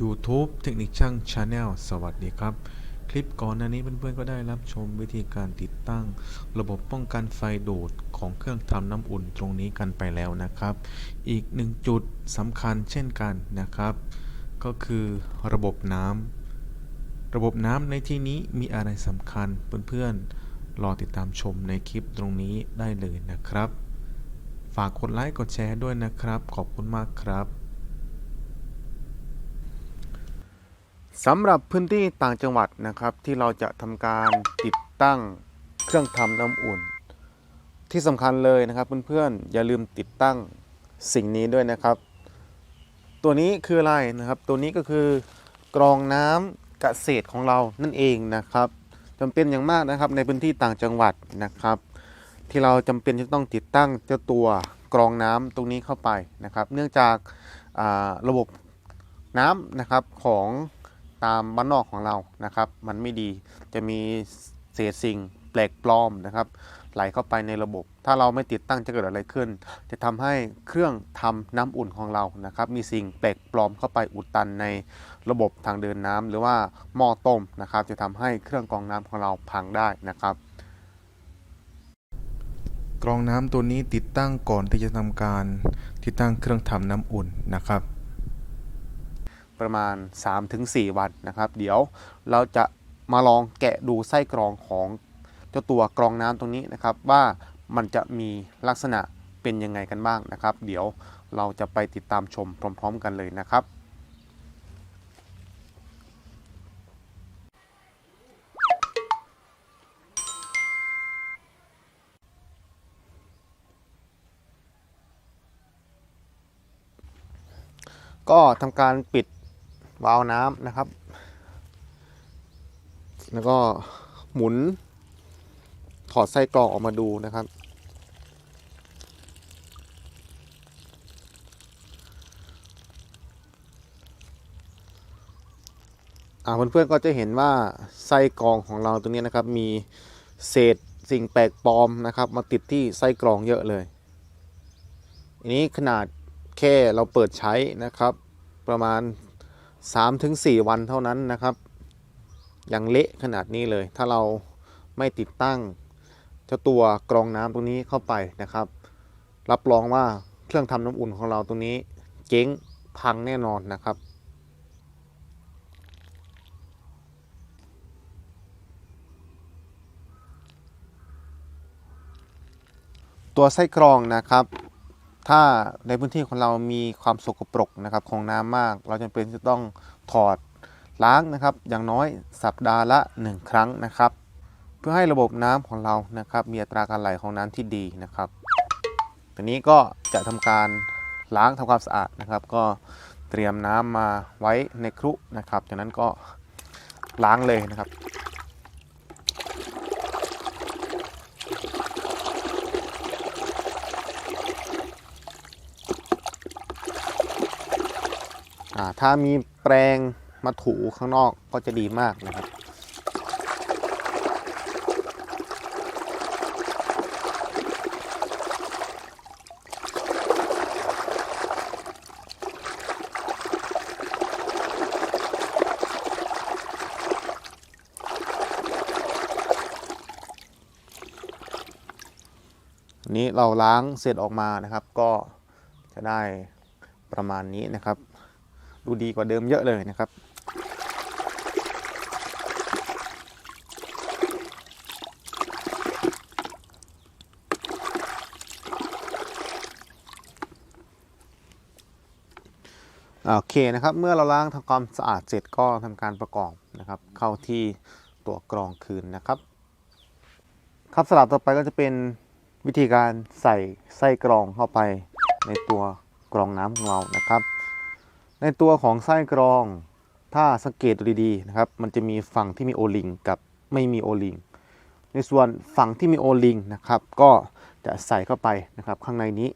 YouTube เทคนิคช่าง Channel สวัสดีครับ คลิปก่อนหน้านี้เพื่อนๆก็ได้รับชมวิธีการติดตั้ง ระบบป้องกันไฟดูดของเครื่องทำน้ำอุ่นตรงนี้กันไปแล้วนะครับ อีกหนึ่งจุดสำคัญเช่นกันนะครับ ก็คือระบบน้ำระบบน้ำในที่นี้มีอะไรสำคัญเพื่อนๆรอติดตามชมในคลิปตรงนี้ได้เลยนะครับ ฝากกดไลค์กดแชร์ด้วยนะครับ ขอบคุณมากครับ สำหรับพื้นที่ต่างจังหวัดนะครับที่เราจะทำการติดตั้งเครื่องทำน้ำอุ่น ที่สำคัญเลยนะครับเพื่อนๆอย่าลืมติดตั้งสิ่งนี้ด้วยนะครับ ตัวนี้คืออะไรนะครับ ตัวนี้ก็คือกรองน้ำเกษตรของเรานั่นเองนะครับจำเป็นอย่างมากนะครับในพื้นที่ต่างจังหวัดนะครับ ที่เราจำเป็นจะต้องติดตั้งเจ้าตัวกรองน้ำตรงนี้เข้าไปนะครับ เนื่องจาการะบบน้ำนะครับของ ตามบ้านนอกของเรานะครับ มันไม่ดีจะมีเศษสิ่งแปลกปลอมนะครับ ไหลเข้าไปในระบบ ถ้าเราไม่ติดตั้งจะเกิดอะไรขึ้น จะทำให้เครื่องทำน้ำอุ่นของเรานะครับ มีสิ่งแปลกปลอมเข้าไปอุดตันในระบบทางเดินน้ำหรือว่าหม้อต้มนะครับ จะทำให้เครื่องกรองน้ำของเราพังได้นะครับกรองน้ำตัวนี้ติดตั้งก่อนที่จะทำการติดตั้งเครื่องทำน้ำอุ่นนะครับ ประมาณ 3-4 วันนะครับ เดี๋ยวเราจะมาลองแกะดูไส้กรองของเจ้าตัวกรองน้ำตรงนี้นะครับ ว่ามันจะมีลักษณะเป็นยังไงกันบ้างนะครับ เดี๋ยวเราจะไปติดตามชมพร้อม ๆ กันเลยนะครับก็ทำการปิด วาล์วน้ำนะครับ แล้วก็หมุน ถอดไส้กรองออกมาดูนะครับอ่าเพื่อนๆก็จะเห็นว่าไส้กรองของเราตรงนี้นะครับ มีเศษสิ่งแปลกปลอมนะครับ มาติดที่ไส้กรองเยอะเลย อันนี้ขนาดแค่เราเปิดใช้นะครับ ประมาณ 3-4 วันเท่านั้นนะครับ ยังเละขนาดนี้เลย ถ้าเราไม่ติดตั้งเจ้าตัวกรองน้ำตรงนี้เข้าไปนะครับ รับรองว่าเครื่องทำน้ำอุ่นของเราตรงนี้เจ๊งพังแน่นอนนะครับตัวไส้กรองนะครับ ถ้าในพื้นที่ของเรามีความสกปรกนะครับของน้ำมาก เราจำเป็นจะต้องถอดล้างนะครับ อย่างน้อยสัปดาห์ละ 1 ครั้งนะครับ เพื่อให้ระบบน้ำของเรานะครับ มีอัตราการไหลของน้ำที่ดีนะครับทีนี้ก็จะทำการล้างทำความสะอาดนะครับ ก็เตรียมน้ำมาไว้ในครุนะครับจากนั้นก็ล้างเลยนะครับ ถ้ามีแปรงมาถูข้างนอกก็จะดีมากนะครับนนี้เราล้างเสร็จออกมานะครับ ก็จะได้ประมาณนี้นะครับ ดูดีกว่าเดิมเยอะเลยนะครับ โอเคนะครับ เมื่อเราล้างทำความสะอาดเสร็จก็ทำการประกอบนะครับ เข้าที่ตัวกรองคืนนะครับ ครับสลับต่อไปก็จะเป็นวิธีการใส่ไส้กรองเข้าไปในตัวกรองน้ำของเรานะครับ ในตัวของไส้กรอง ถ้าสังเกตดูดีๆนะครับ มันจะมีฝั่งที่มีโอลิงกับไม่มีโอลิง ในส่วนฝั่งที่มีโอลิงนะครับ ก็จะใส่เข้าไปนะครับข้างในนี้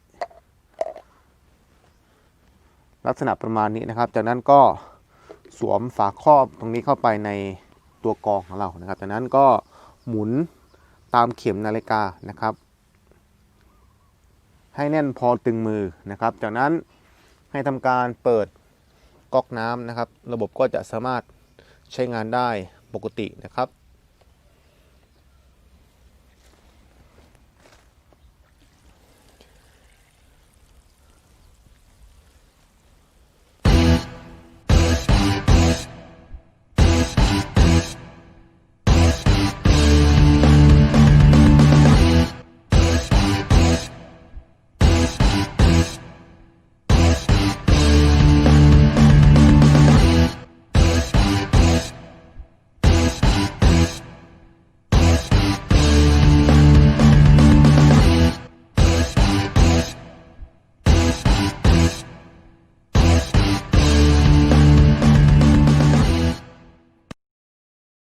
ลักษณะประมาณนี้นะครับ จากนั้นก็สวมฝาครอบตรงนี้เข้าไปในตัวกรองของเรานะครับ จากนั้นก็หมุนตามเข็มนาฬิกานะครับ ให้แน่นพอตึงมือนะครับ จากนั้นให้ทำการเปิด ก๊อกน้ำนะครับ ระบบก็จะสามารถใช้งานได้ปกตินะครับ